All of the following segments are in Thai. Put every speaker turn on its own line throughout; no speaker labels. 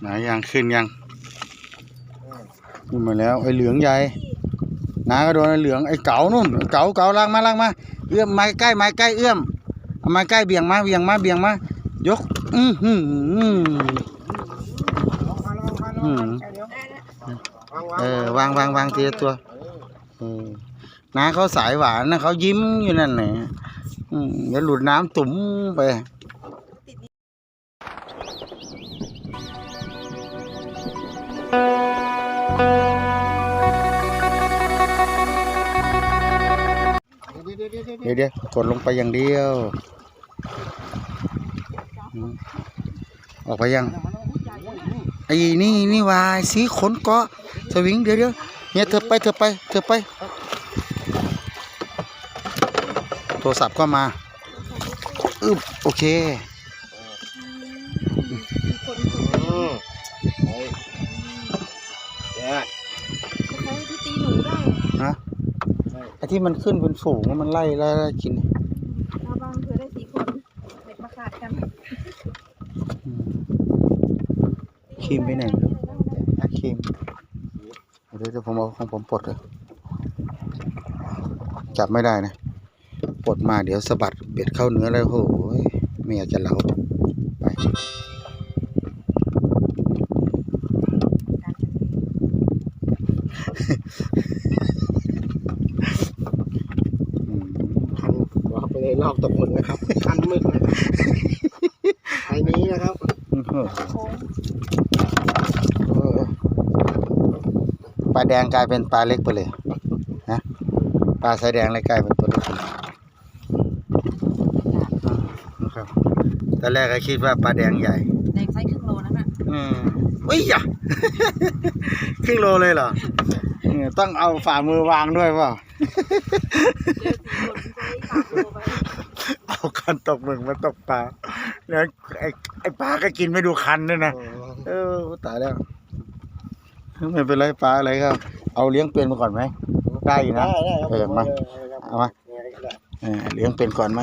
ไหนยังขึ้นยังขึ้นมาแล้วไอ้เหลืองใหญ่นาก็โดนไอ้เหลืองไอ้เก๋านู่นเก๋าเก๋าลากมาลากมาเอื้อมไม้ใกล้ไม้ใกล้เอื้อมเอาไม้ใกล้เบี่ยงมาเบี่ยงมาเบี่ยงมายกอือหืออืมเออวางวางวางทีละตัวน้าเขาสายหวานนะเขายิ้มอยู่นั่นแหละอืมเดี๋ยวหลุดน้ำตุ่มไป เดี๋ยวเดี๋ยวกดลงไปอย่างเดียวอืมออกไปยัง ไอ้นี่นี่วายสีขนเกาะสวิงเดี๋ยวเดี๋ยวเนี่ยเธอไปเธอไปเธอไป โทรศัพท์ก็มาอึบโอเค
เขาที่ตีหนูได้
นะ ไอ้ที่มันขึ้นเป็นฝูงแล้วมันไล่ไล่ไล่กิน
เอาบางเผื่อได้สี่คนเด็กมาขาดกัน
อืมครีมไปไหนอะครีมเดี๋ยวเดี๋ยวผมเอาของผมปลดเลยจับไม่ได้นะปลดมาเดี๋ยวสะบัดเบ็ดเข้าเนื้อแล้วโอ้โหไม่อยากจะเล้าไปอืม
คัน ว่าไปเลยรอบตกหมึกนะครับคันหมึกนะครับไอ้นี้นะครับ
อื้อหือ
โค้ง
เออปลาแดงกลายเป็นปลาเล็กไปเลยฮะปลาสายแดงเลยกลายเป็นตัวเล็กไปเลยนะครับตอนแรกก็คิดว่าปลาแดงใหญ่
แดงไซส์ครึ่งโลนั่นน่ะ
อืมอุ้ยอย่า ครึ่งโลเลยเหรอเออต้องเอาฝ่ามือวางด้วยเปล่า
เจอสี่คนไซส์สามโลไป
เอาคันตกหมึกมาตกปลาแล้วไอ้ไอ้ปลาก็กินไม่ดูคันด้วยนะเออตายแล้วไม่เป็นไรปลาอะไรครับ เอาเลี้ยงเป็นมาก่อนไหมได้อยู่นะ
ได้ได้ครับ
เออมา
ครับ
เอามา
เนี่ยก็ได้
เออเลี้ยงเป็นก่อนไหม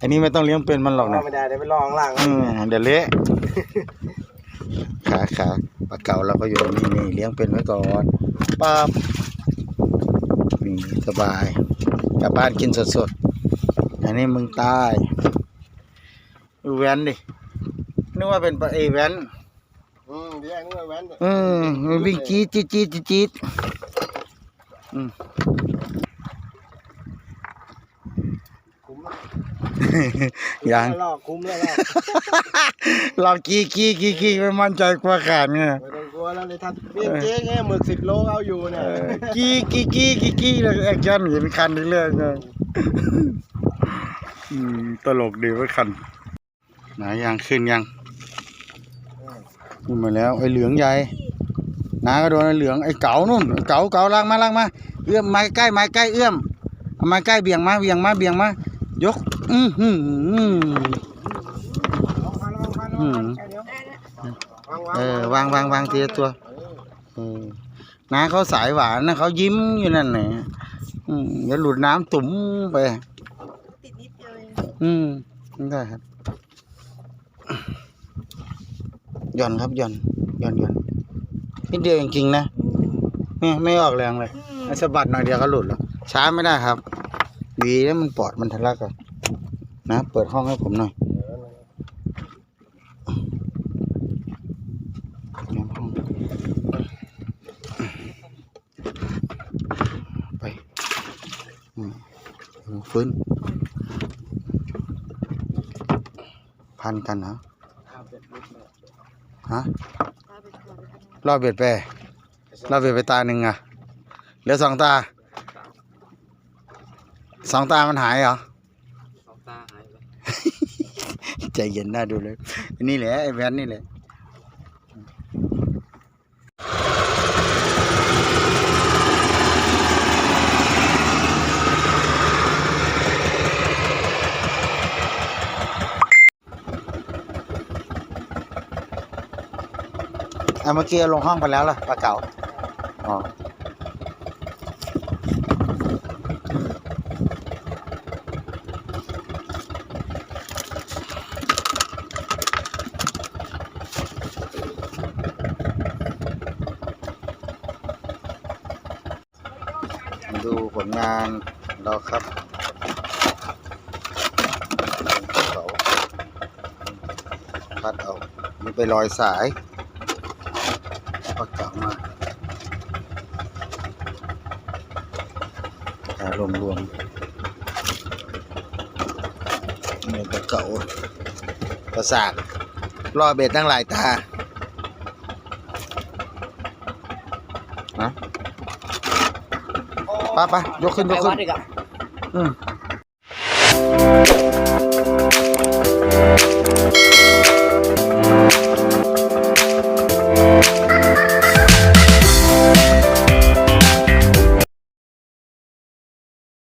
อันนี้ไม่ต้องเลี้ยงเป็นมันหรอกนะ
ไม่ได้เดี๋ยวไปลองล่าง
อืมเดี๋ยวเละขาขาปลาเก่าเราก็อยู่นี่นี่เลี้ยงเป็นไว้ก่อนปั๊บนี่สบายกลับบ้านกินสดๆ อันนี้มึงตายดูแว้นดินึกว่าเป็นปลาเอแว้น
อืมเดี๋ยวนู้นแว้น
อืมมันวิ่งจี๊ดจี๊ดจี๊ดจี๊ดจี๊ดอืม
คุ้ม
ยัง
ลอกคุ้มแล้วลอก
ลองกี้กี้กี้กี้ไม่มั่นใจกลัวขาดไง
ไม่ต้องกลัวแล้วเลยทัดเบี้ยเจ๊แค่หมึกสิบโลเอาอยู่
เอ
เนี่ย
อกี้กี้กี้กี้กี้แล้วแอคชั่นเห็นคันเรื่อยๆไงอืม ตลกดีว่าคันหนยังขึ้นยังขึ้นมาแล้วไอ้เหลืองใหญ่นาก็โดนไอ้เหลืองไอ้เก๋านู่นเก๋าเก๋าลากมาลากมาเอื้อมไม้ใกล้ไม้ใกล้เอื้อมเอาไม้ใกล้เบี่ยงมาเบี่ยงมาเบี่ยงมายก อื
มองมอื
ม
เอ
อวางวางวางทีละตัวเออน้าเขาสายหวานนะเขายิ้มอยู่นั่นแหละอืมเดี๋ยวหลุดน้ำตุ่มไป
ติดนิดเดียวเอื
มได้ครับหย่อนครับหย่อนหย่อนหย่อนนิดเดียวจริงๆนะไม่ไม่ออกแรงเลย
อืม
ไอ้สะบัดหน่อยเดียวก็หลุดแล้วช้าไม่ได้ครับดีแล้วมันปอดมันทะลักอะนะเปิดห้องให้ผมหน่อยเดี๋ยวห้องไปฟื้น พันกันเหรอฮะ
ตาเป็นตัวเป็นอันนั้น
รอบเบ็ดไปรอบเบ็ดไปตาหนึ่งอะเหลือสองตา สองตามันหายเหรอ
สองตาหายไป
ใจเย็นน่าดูเลย นี่แหละไอ้แวนนี่แหละ เมื่อกี้ลงห้องไปแล้วล่ะปลาเก๋าอ๋อดูผลงานเราครับเขาพัดเอามันไปลอยสาย อารวมรวมๆเนี่ยตะเก่าประสาทล่อเบ็ดตั้งหลายตานะป้าป้ายกขึ้น ยกขึ้น
ไปวัดอีกอะ
อืม